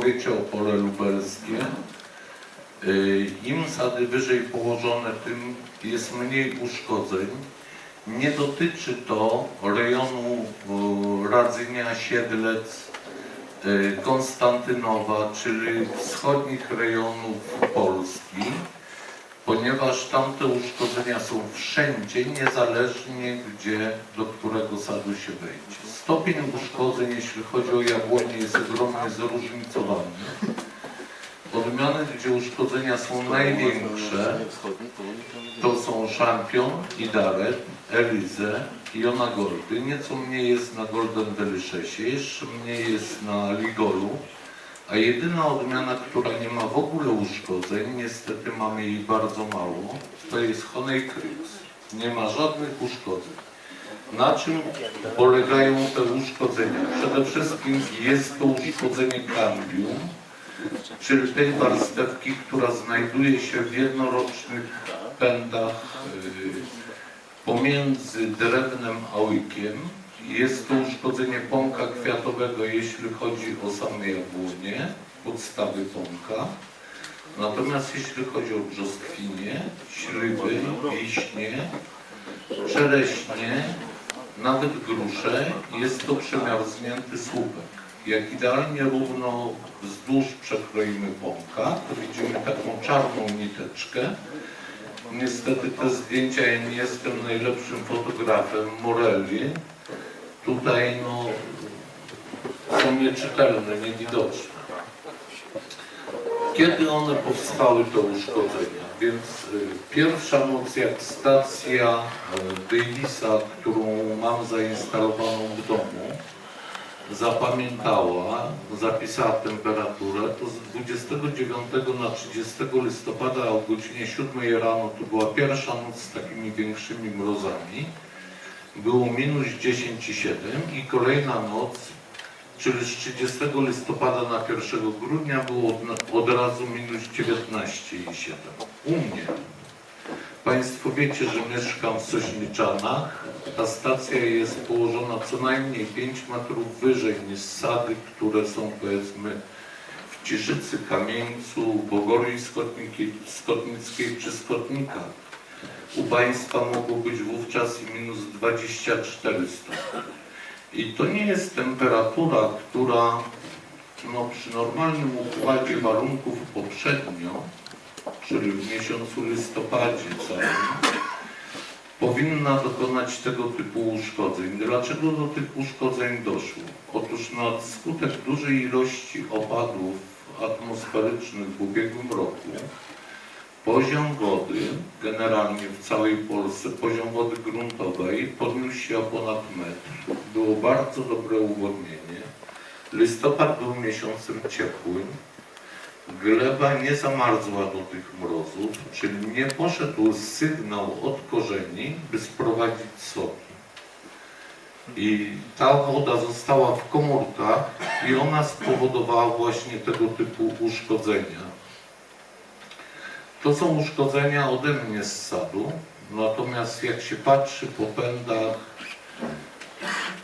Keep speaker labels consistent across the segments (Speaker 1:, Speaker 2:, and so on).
Speaker 1: powiecie opole lubelskie. Y, Im sady wyżej położone, tym jest mniej uszkodzeń. Nie dotyczy to rejonu y, Radzynia, Siedlec, y, Konstantynowa, czyli wschodnich rejonów Polski, ponieważ tamte uszkodzenia są wszędzie, niezależnie gdzie, do którego sadu się wejdzie. Stopień uszkodzeń, jeśli chodzi o jabłonie, jest ogromnie zróżnicowany. Odmiany, gdzie uszkodzenia są największe, to są szampion, idaret, elize i onagoldy. Nieco mniej jest na Golden Deliciosie, jeszcze mniej jest na Ligolu, a jedyna odmiana, która nie ma w ogóle uszkodzeń, niestety mamy jej bardzo mało, to jest Honey Creeks. Nie ma żadnych uszkodzeń. Na czym polegają te uszkodzenia? Przede wszystkim jest to uszkodzenie cambium, czyli tej warstewki, która znajduje się w jednorocznych pędach y, pomiędzy drewnem a łykiem. Jest to uszkodzenie pąka kwiatowego, jeśli chodzi o same jabłonie, podstawy pąka. Natomiast jeśli chodzi o brzoskwinie, śliwy, wiśnie, czereśnie, nawet grusze, jest to przemiarznięty słupek. Jak idealnie równo wzdłuż przekroimy pąka, to widzimy taką czarną niteczkę. Niestety te zdjęcia, ja nie jestem najlepszym fotografem Morelli. Tutaj no, są nieczytelne, niewidoczne. Kiedy one powstały, te uszkodzenia? Więc y, pierwsza noc, jak stacja y, Davisa, którą mam zainstalowaną w domu, zapamiętała, zapisała temperaturę, to z 29 na 30 listopada o godzinie 7 rano to była pierwsza noc z takimi większymi mrozami. Było minus 10,7 i kolejna noc, czyli z 30 listopada na 1 grudnia było od, od razu minus 19,7. U mnie. Państwo wiecie, że mieszkam w Sośniczanach. Ta stacja jest położona co najmniej 5 metrów wyżej niż sady, które są powiedzmy w Ciżycy, Kamieńcu, Bogorii Skotnickiej czy Skotnikach. U Państwa mogło być wówczas minus 24 stopnie. I to nie jest temperatura, która no, przy normalnym układzie warunków poprzednio czyli w miesiącu listopadzie całym, powinna dokonać tego typu uszkodzeń. Dlaczego do tych uszkodzeń doszło? Otóż na skutek dużej ilości opadów atmosferycznych w ubiegłym roku poziom wody, generalnie w całej Polsce, poziom wody gruntowej podniósł się o ponad metr. Było bardzo dobre uwodnienie. Listopad był miesiącem ciepłym, gleba nie zamarzła do tych mrozów, czyli nie poszedł sygnał od korzeni, by sprowadzić soki. I ta woda została w komórkach i ona spowodowała właśnie tego typu uszkodzenia. To są uszkodzenia ode mnie z sadu, natomiast jak się patrzy po pędach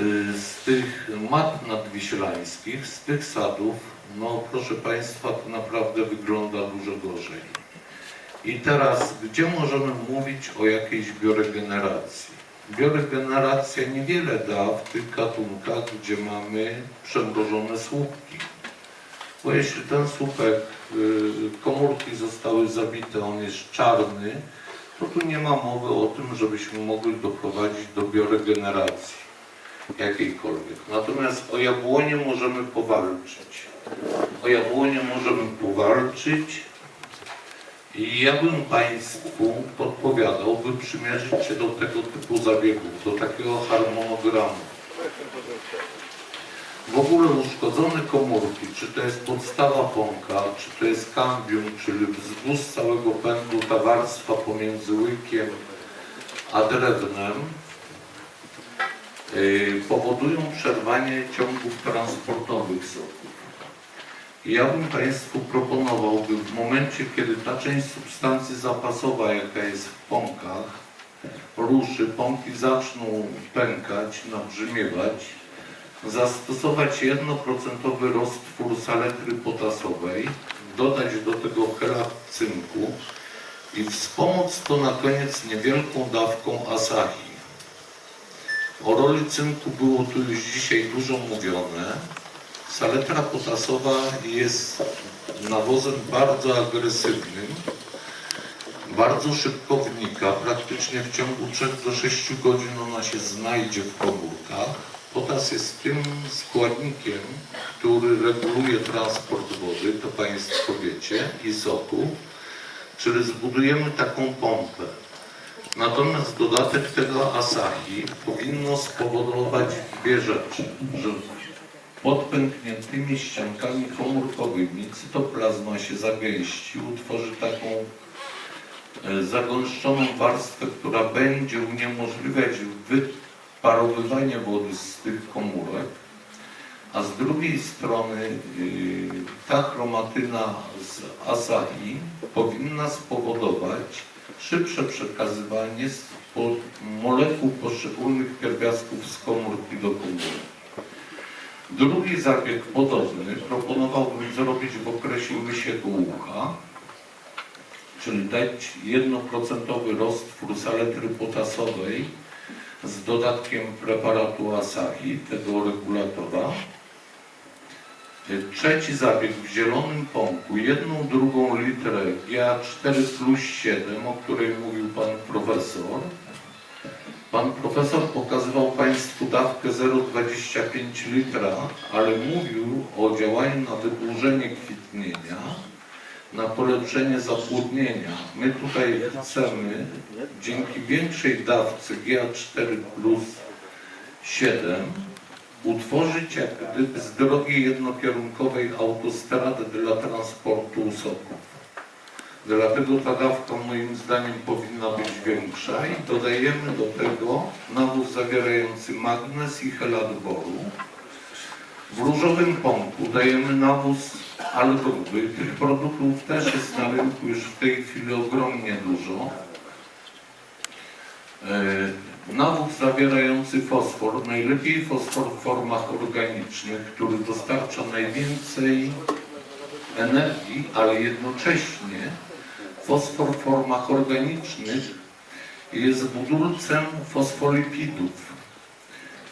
Speaker 1: y, z tych mat nadwiślańskich, z tych sadów, no proszę Państwa, to naprawdę wygląda dużo gorzej. I teraz, gdzie możemy mówić o jakiejś bioregeneracji? Bioregeneracja niewiele da w tych gatunkach, gdzie mamy przemrożone słupki. Bo jeśli ten słupek, y, komórki zostały zabite, on jest czarny, to tu nie ma mowy o tym, żebyśmy mogli doprowadzić do bioregeneracji jakiejkolwiek. Natomiast o jabłonie możemy powalczyć. O jabłonie możemy powalczyć i ja bym Państwu podpowiadał, by przymierzyć się do tego typu zabiegów, do takiego harmonogramu. W ogóle uszkodzone komórki, czy to jest podstawa pąka, czy to jest cambium, czyli wzdłuż całego pędu ta warstwa pomiędzy łykiem a drewnem, yy, powodują przerwanie ciągów transportowych soków. Ja bym Państwu proponował, by w momencie, kiedy ta część substancji zapasowa, jaka jest w pąkach, ruszy, pąki zaczną pękać, nabrzmiewać, zastosować 1% roztwór saletry potasowej, dodać do tego helat cynku i wspomóc to na koniec niewielką dawką asahi. O roli cynku było tu już dzisiaj dużo mówione. Saletra potasowa jest nawozem bardzo agresywnym, bardzo szybko wnika, praktycznie w ciągu 3 do 6 godzin ona się znajdzie w komórkach. Potas jest tym składnikiem, który reguluje transport wody, to Państwo wiecie, i soku, czyli zbudujemy taką pompę. Natomiast dodatek tego asahi powinno spowodować dwie rzeczy, że pod pękniętymi ściankami komórkowymi cytoplazma się zagęści, utworzy taką e, zagęszczoną warstwę, która będzie uniemożliwiać wyparowywanie wody z tych komórek, a z drugiej strony yy, ta chromatyna z asahi powinna spowodować szybsze przekazywanie molekuł poszczególnych pierwiastków z komórki do komórek. Drugi zabieg podobny proponowałbym zrobić w okresie łysiego ucha, czyli dać 1% roztwór saletry potasowej z dodatkiem preparatu Asahi, tego regulatora. Trzeci zabieg w zielonym pąku, jedną drugą litrę GA4 plus 7, o której mówił Pan Profesor. Pan Profesor pokazywał Państwu dawkę 0,25 litra, ale mówił o działaniu na wydłużenie kwitnienia, na polepszenie zapłodnienia. My tutaj chcemy dzięki większej dawce GA4 plus 7 utworzyć jak gdyby z drogi jednokierunkowej autostradę dla transportu soków. Dlatego ta dawka moim zdaniem powinna być większa i dodajemy do tego nawóz zawierający magnez i helat boru. W różowym pąku dajemy nawóz algowy. Tych produktów też jest na rynku już w tej chwili ogromnie dużo. E, Nawóz zawierający fosfor, najlepiej fosfor w formach organicznych, który dostarcza najwięcej energii, ale jednocześnie fosfor w formach organicznych jest budulcem fosfolipidów.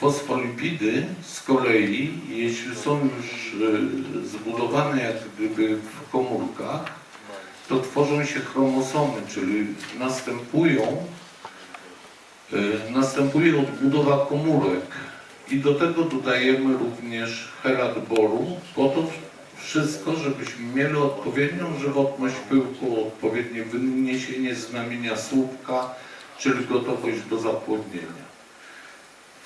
Speaker 1: Fosfolipidy z kolei, jeśli są już e, zbudowane jak gdyby w komórkach, to tworzą się chromosomy, czyli następują Y, Następuje odbudowa komórek i do tego dodajemy również helat boru, po to wszystko, żebyśmy mieli odpowiednią żywotność pyłku, odpowiednie wyniesienie znamienia słupka, czyli gotowość do zapłodnienia.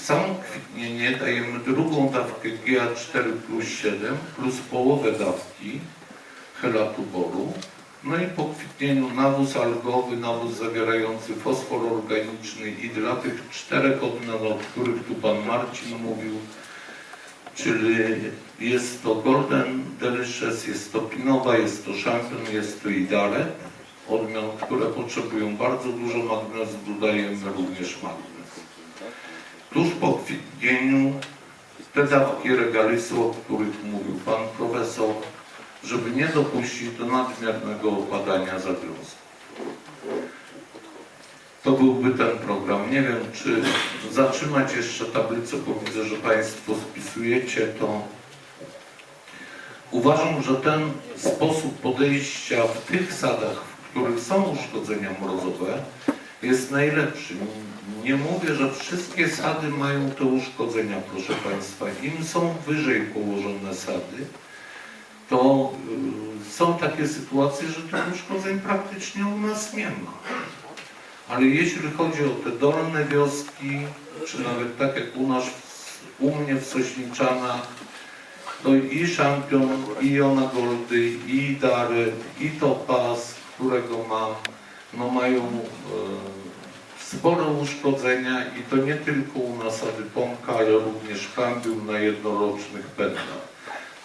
Speaker 1: W samo kwitnienie dajemy drugą dawkę GA4 plus 7 plus połowę dawki helatu boru. No i po kwitnieniu nawóz algowy, nawóz zawierający fosfor organiczny i dla tych czterech odmian, o których tu Pan Marcin mówił, czyli jest to Golden Delicious, jest to Pinowa, jest to Champion, jest to Idale, odmian, które potrzebują bardzo dużo magnezu, dodajemy również magnez. Tuż po kwitnieniu te dawki regalisu, o których mówił Pan Profesor, żeby nie dopuścić do nadmiernego opadania zawiązków. To byłby ten program. Nie wiem, czy zatrzymać jeszcze tablicę, bo widzę, że Państwo spisujecie to. Uważam, że ten sposób podejścia w tych sadach, w których są uszkodzenia mrozowe, jest najlepszy. Nie mówię, że wszystkie sady mają te uszkodzenia, proszę Państwa. Im są wyżej położone sady, to y, są takie sytuacje, że tych uszkodzeń praktycznie u nas nie ma. Ale jeśli chodzi o te dolne wioski, czy nawet tak jak u nas, u mnie w Sośniczanach, to i Szampion, i Jona Goldy, i Dary, i Topaz, którego mam, no mają e, spore uszkodzenia i to nie tylko u nasady pąka, ale również kambium na jednorocznych pędach.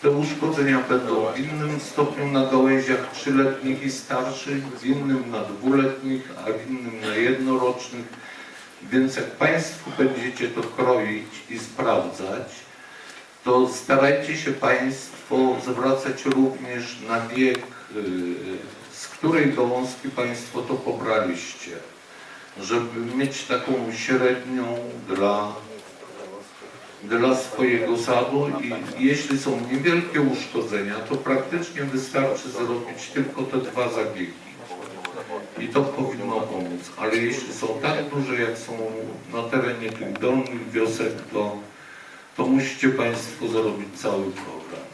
Speaker 1: Te uszkodzenia będą w innym stopniu na gałęziach trzyletnich i starszych, w innym na dwuletnich, a w innym na jednorocznych. Więc jak Państwo będziecie to kroić i sprawdzać, to starajcie się Państwo zwracać również na bieg, y, z której gałązki Państwo to pobraliście, żeby mieć taką średnią dla, dla swojego sadu i jeśli są niewielkie uszkodzenia, to praktycznie wystarczy zrobić tylko te dwa zabiegi. I to powinno pomóc, ale jeśli są tak duże, jak są na terenie tych dolnych wiosek, to, to musicie Państwo zrobić cały program.